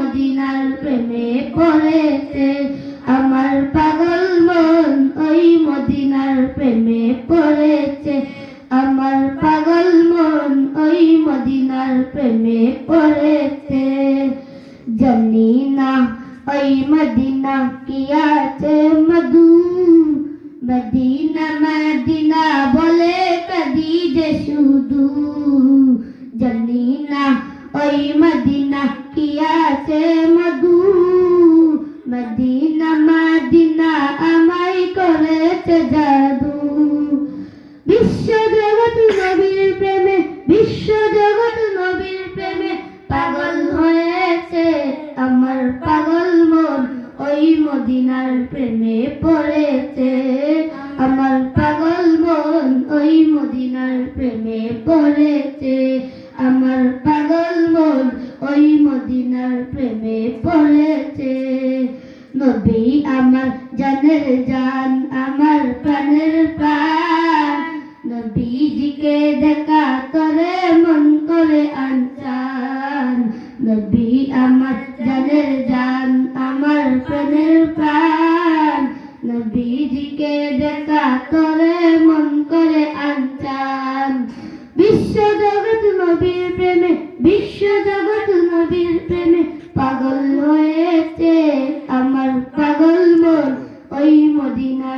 মদিনার প্রেমে পড়েছে। আমার পাগল মন ওই মদিনার প্রেমে পড়েছে। আমার পাগল মন ওই মদিনার প্রেমে পড়েছে। জানি না ওই মদিনা কি আছে মধু। মদিনা মদিনা বলে কদি যে শুধু। মদিনা কি আছে মধু? মদিনা মদিনা আমায় করেছে জাদু। বিশ্ব জগৎ নবীর প্রেমে বিশ্ব জগৎ নবীর প্রেমে পাগল হয়েছে আমার পাগল মন। ওই মদিনার প্রেমে পড়েছে আমার পাগল মন। ওই মদিনার প্রেমে পড়েছে আমার পাগল মদিনার প্রেমে পড়েছে। নবী আমার জানের জান, আমার প্রাণের প্রাণ। নবীজিকে দেখা করে মন করে আনচান নবী আমার জানের জান, আমার প্রাণের প্রাণ। নবীজিকে দেখা করে মন করে আনচান বিশ্ব জগৎ নবীর প্রেমে বিশ্ব জগৎ নবীর প্রেমে